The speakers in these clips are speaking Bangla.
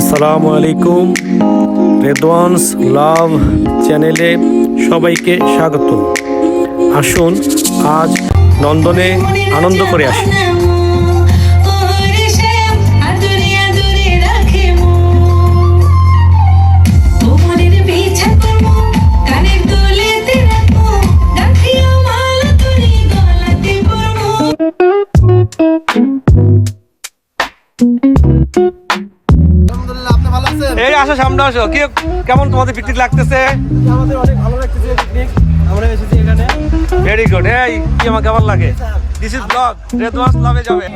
আসসালামু আলাইকুম। রেদওয়ানস লাভ চ্যানেলে সবাইকে স্বাগত। আসুন আজ নন্দনে আনন্দ করে আসি। আসো সামনে আসো। কি কেমন তোমাদের পিকনিক লাগতেছে? আমাদের অনেক ভালো লাগতেছে পিকনিক আমরা এসেছি এখানে। ভেরি গুড এই কি আমার কেমন লাগে? দিস ইজ ব্লগ রেদওয়াস লাভে যাবে।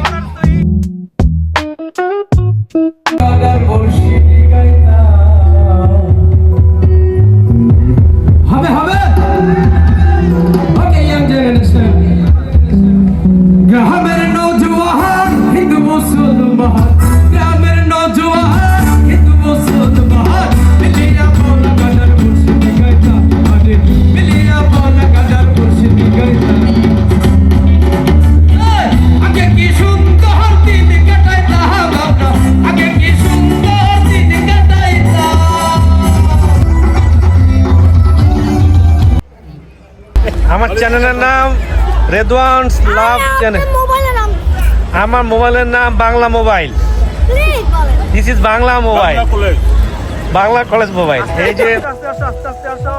চ্যানেলের নাম রেদওয়ান্স লাভ চ্যানেল আমার মোবাইলের নাম Bangla mobile this is Bangla mobile Bangla college mobile এই যে আস্তে আস্তে আস্তে আস্তে আসো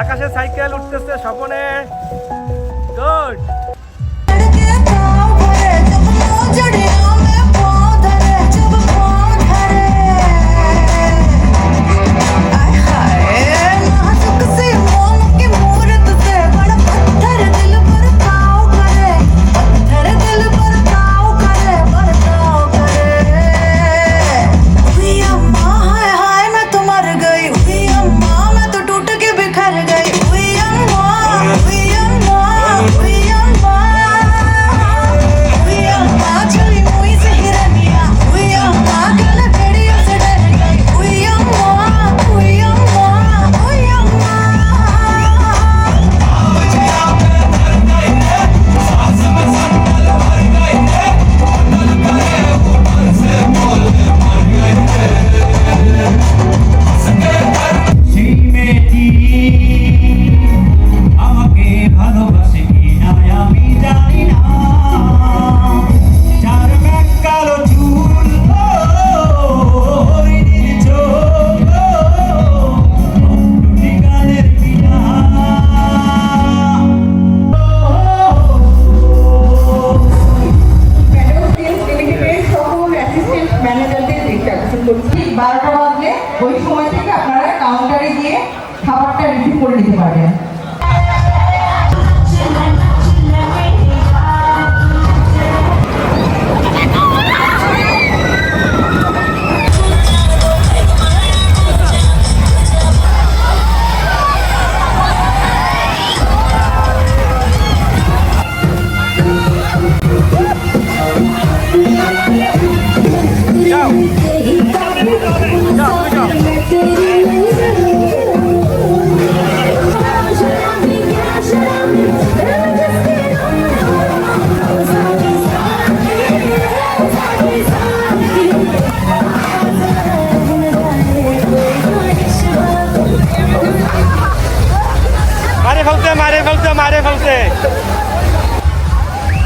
আকাশে সাইকেল উঠতেছে স্বপনে গুড ওই সময় থেকে আপনারা কাউন্টারে গিয়ে খাবারটা রিসিভ করে নিতে পারবেন। মারে ফেলছে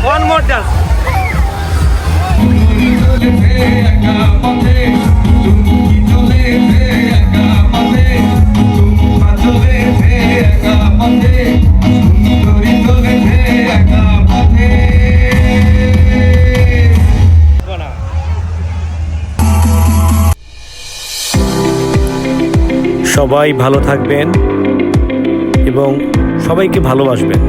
ওয়ান মোর ডান্স সবাই ভালো থাকবেন এবং সবাইকে ভালোবাসবেন।